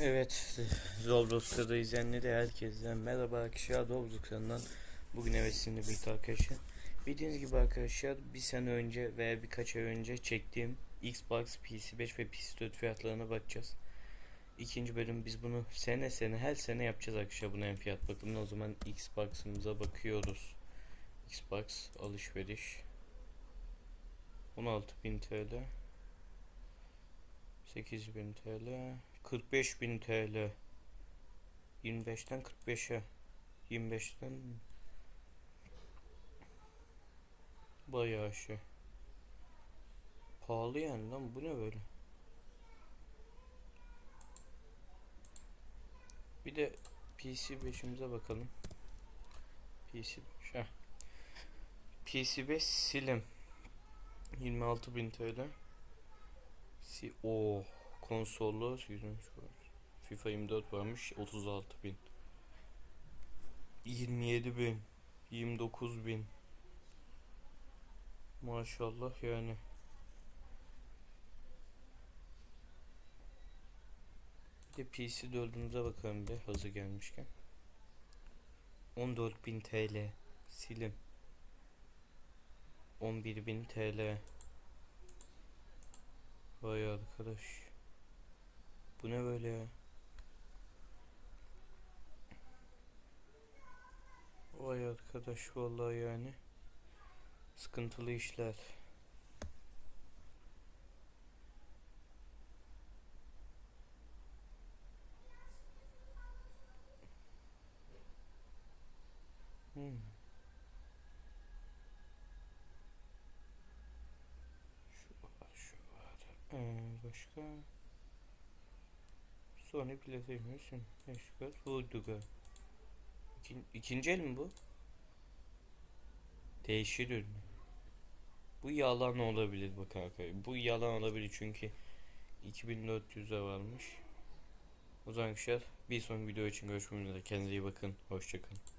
Evet, Roblox'ta izleyenleri herkesten merhaba. Arkadaşlar Roblox'tan bugün evet sizinle birlikte arkadaşlar. Bildiğiniz gibi arkadaşlar bir sene önce veya birkaç ay önce çektiğim Xbox, PC5 ve PS4 fiyatlarına bakacağız. İkinci bölüm biz bunu sene sene her sene yapacağız arkadaşlar buna en fiyat bakımını o zaman Xbox'ımıza bakıyoruz. Xbox alışveriş. 16.000 TL 8000 TL 45000 TL 25'ten 45'e 25'ten bayağı şey pahalı yani lan bu ne böyle? Bir de PC 5'imize bakalım. PC 5 heh. PC 5 Slim. 26000 TL Si o konsollu 123 var. FIFA 24 varmış 36 bin. 27 bin. 29 bin. Maşallah yani. Bir de PC 4'ümüze bakalım bir hazır gelmişken. 14.000 TL silim. 11.000 TL. Vay arkadaş. Bu ne böyle ya? Vay arkadaş vallahi yani. Sıkıntılı işler. Hmm. Şu var, şu var. Ee, başka? Sony PlayStation 5 kat Vurduga. İkin, ikinci el mi bu? Değişir ürün. Bu yalan olabilir bak arkadaşlar. Bu yalan olabilir çünkü 2400'e varmış. O zaman arkadaşlar bir sonraki video için görüşmek üzere. Kendinize iyi bakın. Hoşçakalın.